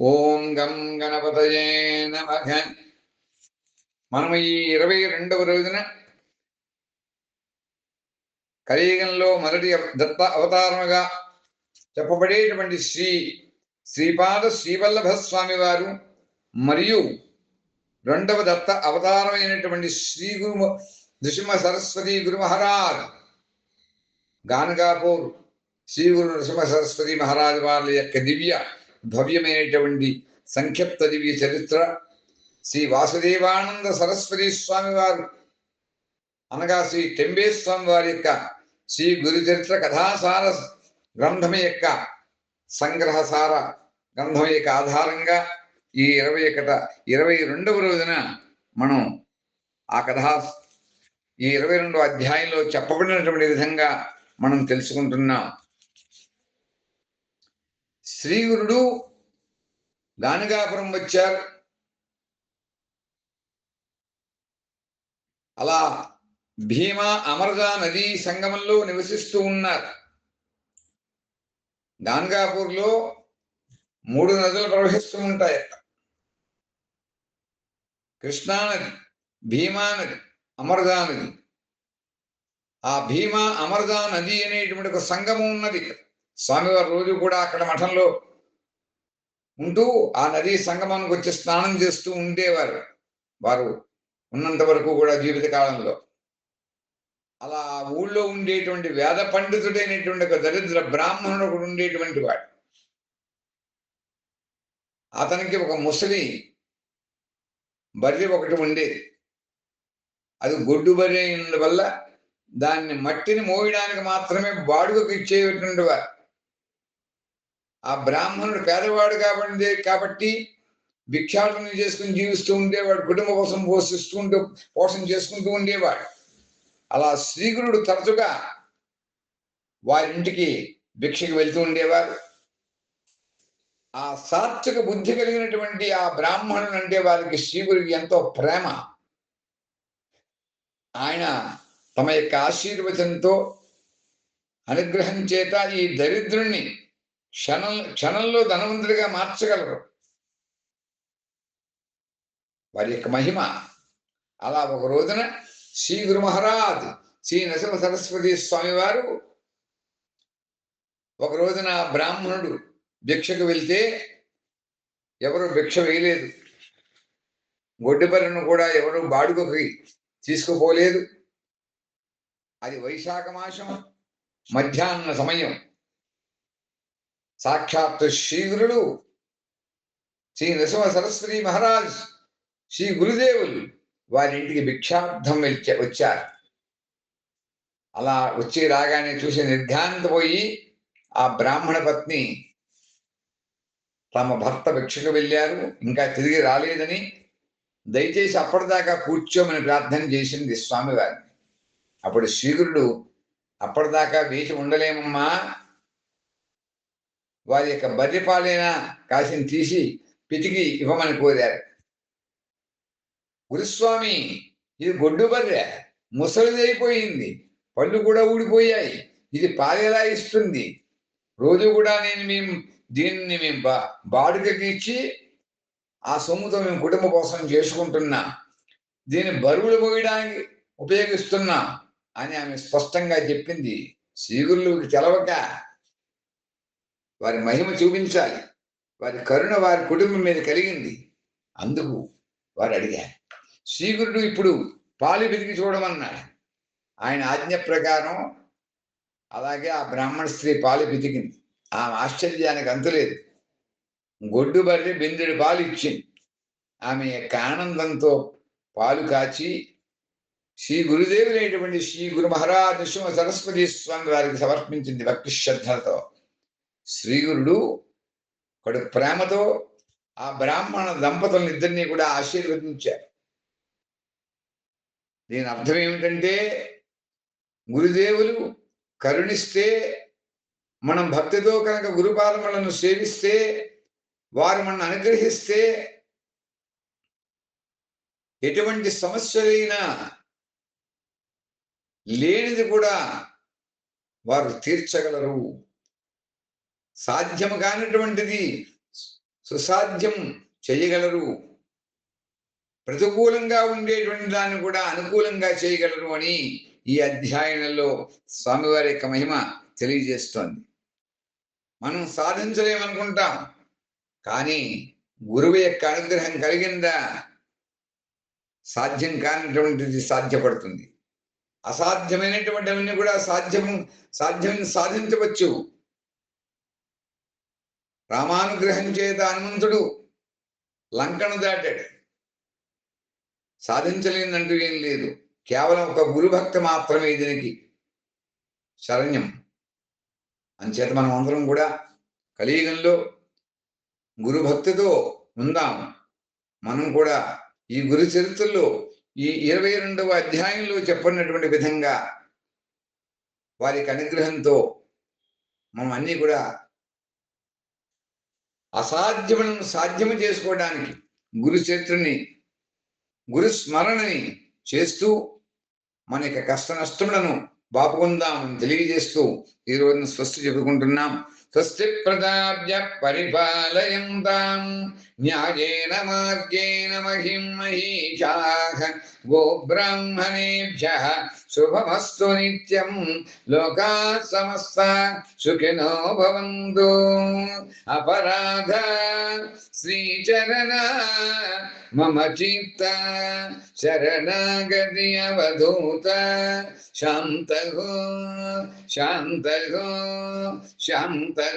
ఓం గం గణపతయే నమ. మనం ఈ ఇరవై రెండవ రోజున కలియుగంలో మొదటి దత్త అవతారముగా చెప్పబడేటువంటి శ్రీ శ్రీపాద శ్రీవల్లభ స్వామి వారు మరియు రెండవ దత్త అవతారమైనటువంటి శ్రీ గురు నృసింహ సరస్వతి గురు మహారాజ్ గానగాపూర్ శ్రీ గురు నృసింహ సరస్వతి మహారాజ్ వారి యొక్క దివ్య భవ్యమైనటువంటి సంఖ్యప్త దివ్య చరిత్ర శ్రీ వాసుదేవానంద సరస్వతి స్వామి వారు అనగా శ్రీ టెంబే స్వామి వారి యొక్క శ్రీ గురు చరిత్ర కథాసార గ్రంథం యొక్క సంగ్రహసార గ్రంథం యొక్క ఆధారంగా ఈ ఇరవై ఒకట ఇరవై రెండవ రోజున మనం ఆ కథా ఈ ఇరవై రెండవ అధ్యాయంలో చెప్పబడినటువంటి విధంగా మనం తెలుసుకుంటున్నాం. శ్రీగురుడు గానగాపురం వచ్చారు. అలా భీమా అమరజా నదీ సంగమంలో నివసిస్తూ ఉన్నారు. గాన్గాపూర్లో మూడు నదులు ప్రవహిస్తూ ఉంటాయి. కృష్ణానది భీమా నది అమరజా నది. ఆ భీమా అమరజా నది అనేటువంటి ఒక సంగమం ఉన్నది స్వామివారు రోజు కూడా అక్కడ మఠంలో ఉంటూ ఆ నదీ సంగమానికి వచ్చి స్నానం చేస్తూ ఉండేవారు. వారు ఉన్నంత వరకు కూడా జీవిత కాలంలో అలా ఊళ్ళో ఉండేటువంటి వేద పండితుడైనటువంటి ఒక దరిద్ర బ్రాహ్మణుడు ఒకడు ఉండేటువంటి వాడు. అతనికి ఒక ముసలి బర్రె ఒకటి ఉండేది. అది గొడ్డు బర్రె అయిన వల్ల దాన్ని మట్టిని మోయడానికి మాత్రమే బాడుగకు ఇచ్చేటువంటి వారు. ఆ బ్రాహ్మణుడు పేదవాడు కాబట్టి కాబట్టి భిక్షాటన చేసుకుని జీవిస్తూ ఉండేవాడు కుటుంబ కోసం పోషిస్తూ ఉంటూ పోషణ చేసుకుంటూ ఉండేవాడు. అలా శ్రీగురుడు తరచుగా వారింటికి భిక్షకి వెళ్తూ ఉండేవారు. ఆ సాత్విక బుద్ధి కలిగినటువంటి ఆ బ్రాహ్మణుడు అంటే వారికి శ్రీగురికి ఎంతో ప్రేమ. ఆయన తమ యొక్క ఆశీర్వచనంతో అనుగ్రహం చేత ఈ దరిద్రుణ్ణి క్షణం క్షణంలో ధనవంతుడిగా మార్చగలరు. వారి యొక్క మహిమ. అలా ఒక రోజున శ్రీ గురు మహారాజ్ శ్రీ నరసింహ సరస్వతి స్వామి వారు ఒక రోజున బ్రాహ్మణుడు భిక్షకు వెళ్తే ఎవరు భిక్ష వేయలేదు. గొడ్డిబర్రెను కూడా ఎవరు బాడుగకి తీసుకుపోలేదు. అది వైశాఖ మాసం మధ్యాహ్న సమయం. సాక్షాత్ శ్రీగురుడు శ్రీ నృసింహ సరస్వతి మహారాజ్ శ్రీ గురుదేవులు వారి ఇంటికి భిక్షార్థం వచ్చారు. అలా వచ్చి రాగానే చూసి నిర్ఘాంతపోయి ఆ బ్రాహ్మణ పత్ని తమ భర్త భిక్షకు వెళ్ళారు. ఇంకా తిరిగి రాలేదని దయచేసి అప్పటిదాకా కూర్చోమని ప్రార్థన చేసింది స్వామివారిని. అప్పుడు శ్రీగురుడు అప్పటిదాకా వేచి ఉండలేమమ్మా వారి యొక్క బర్రెపాలైనా కాసిని తీసి పితికి ఇవ్వమని కోరారు. గురుస్వామి ఇది గొడ్డు బర్రె ముసలిదైపోయింది. పళ్ళు కూడా ఊడిపోయాయి. ఇది పాలెలా ఇస్తుంది. రోజు కూడా నేను మేము దీనిని మేము బా బాడుగకి ఇచ్చి ఆ సొమ్ముతో మేము కుటుంబ కోసం చేసుకుంటున్నా. దీన్ని బరువులు మోయడానికి ఉపయోగిస్తున్నా అని ఆమె స్పష్టంగా చెప్పింది. శ్రీగురులకు తెలవక వారి మహిమ చూపించాలి. వారి కరుణ వారి కుటుంబం మీద కలిగింది. అందుకు వారు అడిగారు. శ్రీగురుడు ఇప్పుడు పాలు వెతికి చూడమన్నాడు. ఆయన ఆజ్ఞ ప్రకారం అలాగే ఆ బ్రాహ్మణ స్త్రీ పాలు పితికింది ఆమె ఆశ్చర్యానికి అంతులేదు. గొడ్డు బర్రె బిందెడు పాలు ఇచ్చింది. ఆమె యొక్క ఆనందంతో పాలు కాచి శ్రీ గురుదేవులైనటువంటి శ్రీ గురు మహారాజ నృసింహ సరస్వతి స్వామి వారికి సమర్పించింది భక్తి శ్రద్ధలతో. శ్రీగురుడు ఒకడు ప్రేమతో ఆ బ్రాహ్మణ దంపతులను ఇద్దరిని కూడా ఆశీర్వదించారు. దీని అర్థం ఏమిటంటే గురుదేవులు కరుణిస్తే మనం భక్తితో కనుక గురుపాదములను సేవిస్తే వారు మనం అనుగ్రహిస్తే ఎటువంటి సమస్యలైనా లేనిది కూడా వారు తీర్చగలరు. సాధ్యము కానటువంటిది. సుసాధ్యం చేయగలరు. ప్రతికూలంగా ఉండేటువంటి దాన్ని కూడా అనుకూలంగా చేయగలరు అని ఈ అధ్యయనంలో స్వామివారి యొక్క మహిమ తెలియజేస్తోంది. మనం సాధించలేమనుకుంటాం. కానీ గురువు యొక్క అనుగ్రహం కలిగిందా సాధ్యం కానటువంటిది సాధ్యపడుతుంది. అసాధ్యమైనటువంటివన్నీ కూడా సాధ్యం సాధ్యం సాధించవచ్చు. రామానుగ్రహం చేత హనుమంతుడు లంకను దాటాడు. సాధించలేదంటూ ఏం లేదు. కేవలం ఒక గురుభక్త మాత్రమే దీనికి శరణ్యం. అంచేత మనం అందరం కూడా కలియుగంలో గురుభక్తితో ఉందాం. మనం కూడా ఈ గురు చరిత్రలో ఈ ఇరవై రెండవ అధ్యాయంలో చెప్పినటువంటి విధంగా వారికి అనుగ్రహంతో మనం అన్నీ కూడా అసాధ్యములను సాధ్యము చేసుకోవడానికి గురు గురుస్మరణని గురు స్మరణని చేస్తూ మన యొక్క కష్ట నష్టములను బాపుకుందామని తెలియజేస్తూ ఈ రోజున స్వస్తి చెప్పుకుంటున్నాం. స్వస్తి ప్రజాభ్య పరిపాలయంతాం. न्यायेन मार्गेण महिं महीषाः गोब्राह्मणेभ्यः शुभमस्तु नित्यं लोकाः समस्ता सुखिनो भवन्तु। अपराध श्रीचरणा, मम चित्त शरणागति अवधूत। शान्तः शान्तः शान्तः